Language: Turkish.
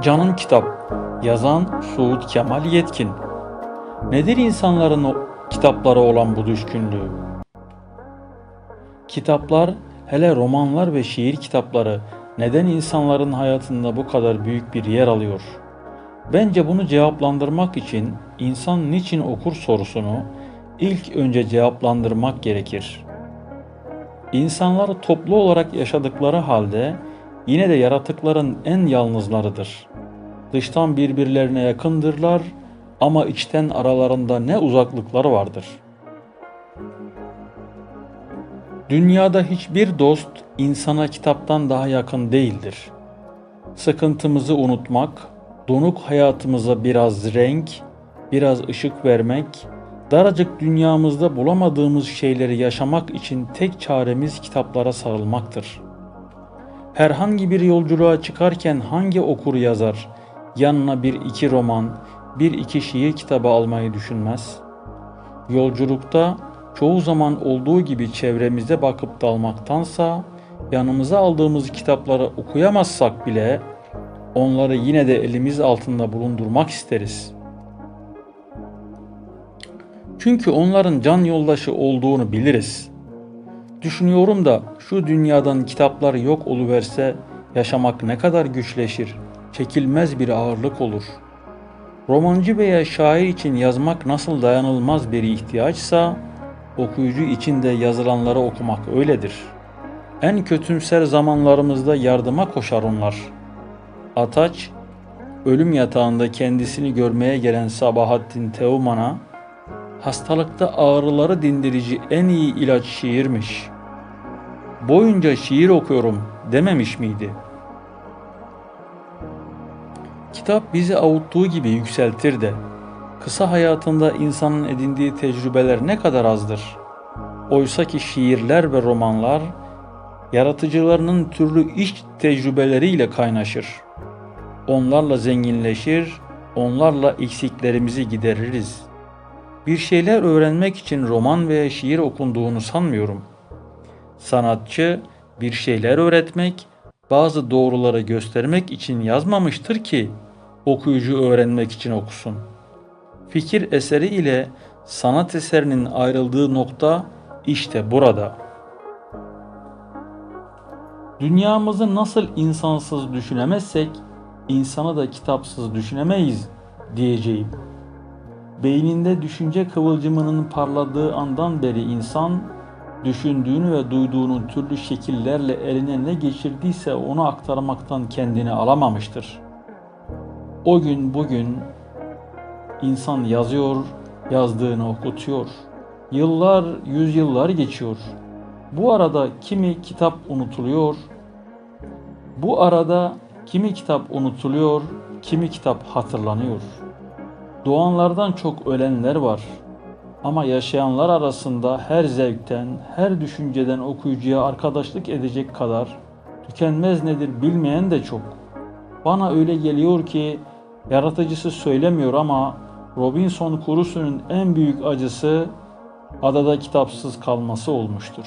Canım Kitap Yazan Suud Kemal Yetkin Nedir insanların o kitaplara olan bu düşkünlüğü? Kitaplar, hele romanlar ve şiir kitapları neden insanların hayatında bu kadar büyük bir yer alıyor? Bence bunu cevaplandırmak için insan niçin okur sorusunu ilk önce cevaplandırmak gerekir. İnsanlar toplu olarak yaşadıkları halde yine de yaratıkların en yalnızlarıdır. Dıştan birbirlerine yakındırlar ama içten aralarında ne uzaklıkları vardır. Dünyada hiçbir dost insana kitaptan daha yakın değildir. Sıkıntımızı unutmak, donuk hayatımıza biraz renk, biraz ışık vermek, daracık dünyamızda bulamadığımız şeyleri yaşamak için tek çaremiz kitaplara sarılmaktır. Herhangi bir yolculuğa çıkarken hangi okur yazar yanına bir iki roman, bir iki şiir kitabı almayı düşünmez? Yolculukta çoğu zaman olduğu gibi çevremize bakıp dalmaktansa yanımıza aldığımız kitapları okuyamazsak bile onları yine de elimiz altında bulundurmak isteriz. Çünkü onların can yoldaşı olduğunu biliriz. Düşünüyorum da şu dünyadan kitaplar yok oluverse yaşamak ne kadar güçleşir, çekilmez bir ağırlık olur. Romancı veya şair için yazmak nasıl dayanılmaz bir ihtiyaçsa, okuyucu için de yazılanları okumak öyledir. En kötümser zamanlarımızda yardıma koşar onlar. Ataç, ölüm yatağında kendisini görmeye gelen Sabahattin Teoman'a, hastalıkta ağrıları dindirici en iyi ilaç şiirmiş. Boyunca şiir okuyorum dememiş miydi? Kitap bizi avuttuğu gibi yükseltir de, kısa hayatında insanın edindiği tecrübeler ne kadar azdır. Oysa ki şiirler ve romanlar, yaratıcılarının türlü iş tecrübeleriyle kaynaşır. Onlarla zenginleşir, onlarla eksiklerimizi gideririz.'' Bir şeyler öğrenmek için roman veya şiir okunduğunu sanmıyorum. Sanatçı bir şeyler öğretmek, bazı doğruları göstermek için yazmamıştır ki okuyucu öğrenmek için okusun. Fikir eseri ile sanat eserinin ayrıldığı nokta işte burada. Dünyamızı nasıl insansız düşünemezsek, insanı da kitapsız düşünemeyiz diyeceğim. Beyninde düşünce kıvılcımının parladığı andan beri insan, düşündüğünü ve duyduğunu türlü şekillerle eline ne geçirdiyse onu aktarmaktan kendini alamamıştır. O gün bugün insan yazıyor, yazdığını okutuyor. Yıllar, yüzyıllar geçiyor. Bu arada kimi kitap unutuluyor, bu arada Kimi kitap unutuluyor, kimi kitap hatırlanıyor. Doğanlardan çok ölenler var. Ama yaşayanlar arasında her zevkten, her düşünceden okuyucuya arkadaşlık edecek kadar tükenmez nedir bilmeyen de çok. Bana öyle geliyor ki yaratıcısı söylemiyor ama Robinson Crusoe'nun en büyük acısı adada kitapsız kalması olmuştur.